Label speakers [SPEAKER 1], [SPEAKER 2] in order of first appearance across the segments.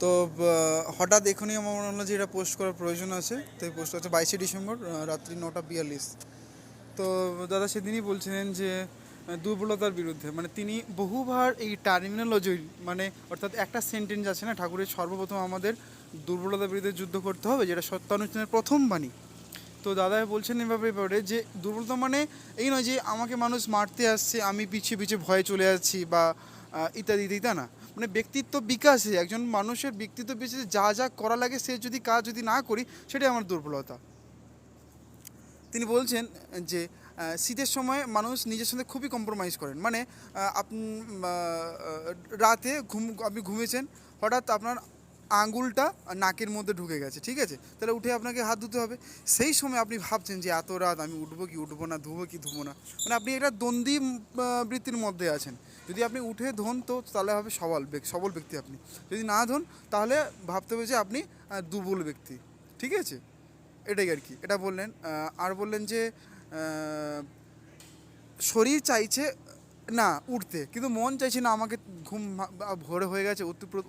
[SPEAKER 1] তো হঠাৎ এখনই আমার মনে হলো যে এটা পোস্ট করার প্রয়োজন আছে। তো পোস্ট আছে বাইশে ডিসেম্বর রাত্রি নটা বিয়াল্লিশ। তো, দাদা সেদিনই বলছিলেন যে দুর্বলতার বিরুদ্ধে। মানে তিনি বহুবার এই টার্মিনোলজির মানে অর্থাৎ একটা সেন্টেন্স আছে না, ঠাকুরের সর্বপ্রথম আমাদের দুর্বলতার বিরুদ্ধে যুদ্ধ করতে হবে, যেটা সত্যানুষ্ঠানের প্রথম বাণী। তো দাদা বলছেন এভাবে ব্যাপারে যে দুর্বলতা মানে এই নয় যে আমাকে মানুষ মারতে আসছে, আমি পিছিয়ে পিছিয়ে ভয়ে চলে যাচ্ছি বা ইত্যাদি ইত্যাদি না? মানে ব্যক্তিত্ব বিকাশে, একজন মানুষের ব্যক্তিত্ব বিকাশে যা যা করা লাগে, সে যদি কাজ যদি না করি, সেটাই আমার দুর্বলতা। তিনি বলছেন যে শীতের সময় মানুষ নিজের সঙ্গে খুবই কম্প্রোমাইজ করেন। মানে আপনি রাতে ঘুম, আপনি ঘুমিয়েছেন, হঠাৎ আপনার আঙ্গুলটা নাকের মধ্যে ঢুকে গেছে, ঠিক আছে? তাহলে উঠে আপনাকে হাত ধুতে হবে। সেই সময় আপনি ভাবছেন যে এত রাত আমি উঠবো কি, উঠবো না, ধুবো কি, ধুবো না? মানে আপনি একটা দ্বন্দ্বী বৃত্তির মধ্যে আছেন। যদি আপনি উঠে ধোন তো তাহলে হবে সবল সবল ব্যক্তি আপনি। যদি না ধোন তাহলে ভাবতে হবে যে আপনি দুর্বল ব্যক্তি। ঠিক আছে? এটাই আর কি। এটা বললেন আর বললেন যে শরীর চাইছে না, উঠতে। কিন্তু মন চাইছে না, আমাকে ঘুম ভোর হয়ে গেছে,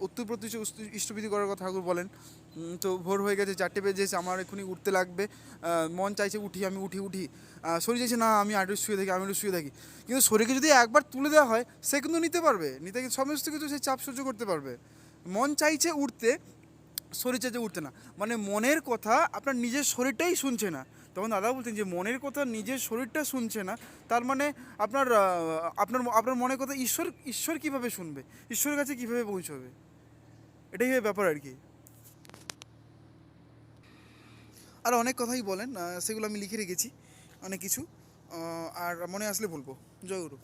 [SPEAKER 1] উত্তর প্রতি ইষ্টবিধি করার কথা ঠাকুর বলেন। তো ভোর হয়ে গেছে, চারটে বেজেছে আমার এক্ষুনি উঠতে লাগবে। মন চাইছে উঠি, আমি উঠি উঠি। শরীর চাইছে না, আমি আটু শুয়ে থাকি, আমি একটু শুয়ে থাকি। কিন্তু শরীরকে যদি একবার তুলে দেওয়া হয়, সে কিন্তু নিতে পারবে। নিতে সমস্ত কিছু সে চাপ সহ্য করতে পারবে। মন চাইছে উঠতে শরীর চাইছে উঠতে না। মানে মনের কথা আপনার নিজের শরীরটাই শুনছে না। তখন দাদা বলতেন যে, মনের কথা নিজের শরীরটা শুনছে না। তার মানে আপনার আপনার আপনার মনের কথা ঈশ্বর ঈশ্বর কীভাবে শুনবে? ঈশ্বরের কাছে কীভাবে পৌঁছবে? এটাই ব্যাপার আর কি। আর অনেক কথাই বলেন সেগুলো আমি লিখে রেখেছি, অনেক কিছু আর মনে আসলে বলব। জয় গুরু।